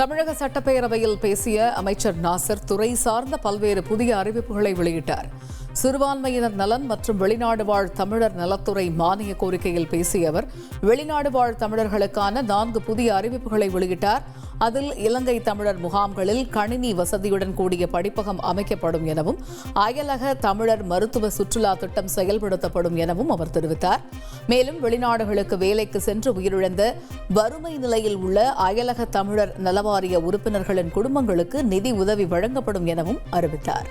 தமிழக சட்டப்பேரவையில் பேசிய அமைச்சர் நாசர் துறை சார்ந்த பல்வேறு புதிய அறிவிப்புகளை வெளியிட்டார். சிறுபான்மையினர் நலன் மற்றும் வெளிநாடு வாழ் தமிழர் நலத்துறை மானிய கோரிக்கையில் பேசிய அவர் வெளிநாடு வாழ் தமிழர்களுக்கான நான்கு புதிய அறிவிப்புகளை வெளியிட்டார். அதில் இலங்கை தமிழர் முகாம்களில் கணினி வசதியுடன் கூடிய படிப்பகம் அமைக்கப்படும் எனவும் அயலக தமிழர் மருத்துவ சுற்றுலா திட்டம் செயல்படுத்தப்படும் எனவும் அவர் தெரிவித்தார். மேலும் வெளிநாடுகளுக்கு வேலைக்கு சென்று உயிரிழந்த வறுமை நிலையில் உள்ள அயலக தமிழர் நலவாரிய உறுப்பினர்களின் குடும்பங்களுக்கு நிதி உதவி வழங்கப்படும் எனவும் அறிவித்தார்.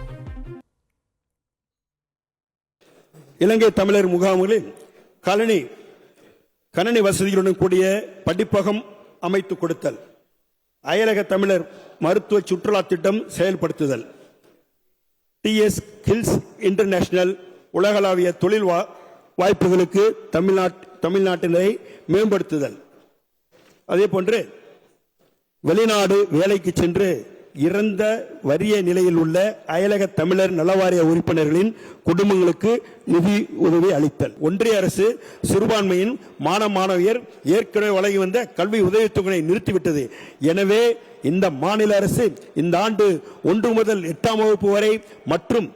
இலங்கை தமிழர் முகாம்களில் கலனி கணனி வசதிகளுடன் கூடிய படிப்பகம் அமைத்து கொடுத்தல். அயலக தமிழர் மருத்துவ சுற்றுலா திட்டம் செயல்படுத்துதல். டிஎஸ் ஹில்ஸ் இன்டர்நேஷனல் உலகளாவிய தொழில் வா- வாய்ப்புகளுக்கு தமிழ்நாட் தமிழ்நாட்டினரை மேம்படுத்துதல். அதே போன்று வெளிநாடு வேலைக்கு சென்று இறந்த வறிய நிலையில் உள்ள அயலக தமிழர் நலவாரிய உறுப்பினர்களின் குடும்பங்களுக்கு நிதி உதவி அளித்தல். ஒன்றிய அரசு சிறுபான்மையின் மாணவ மாணவியர் ஏற்கனவே வழங்கி வந்த கல்வி உதவித்தொகையை நிறுத்திவிட்டது. எனவே இந்த மாநில அரசு இந்த ஆண்டு ஒன்று முதல் எட்டாம் வகுப்பு வரை மற்றும்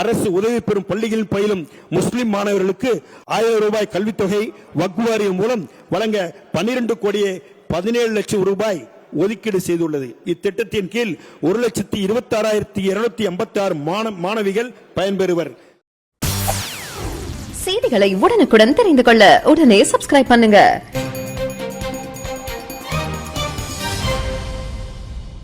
அரசு உதவி பெறும் பள்ளிகளில் பயிலும் முஸ்லிம் மாணவர்களுக்கு ஆயிரம் ரூபாய் கல்வித்தொகை வக்வாரியம் மூலம் வழங்க பன்னிரண்டு கோடியே பதினேழு லட்சம் ரூபாய் ஒதுக்கீடு செய்துள்ளது. இத்திட்டத்தின் கீழ் ஒரு லட்சத்தி இருபத்தி ஆறாயிரத்தி இருநூத்தி ஐம்பத்தி ஆறு மாணவிகள் பயன்பெறுவர். செய்திகளை உடனுக்குடன் தெரிந்து கொள்ள உடனே சப்ஸ்கிரைப் பண்ணுங்க.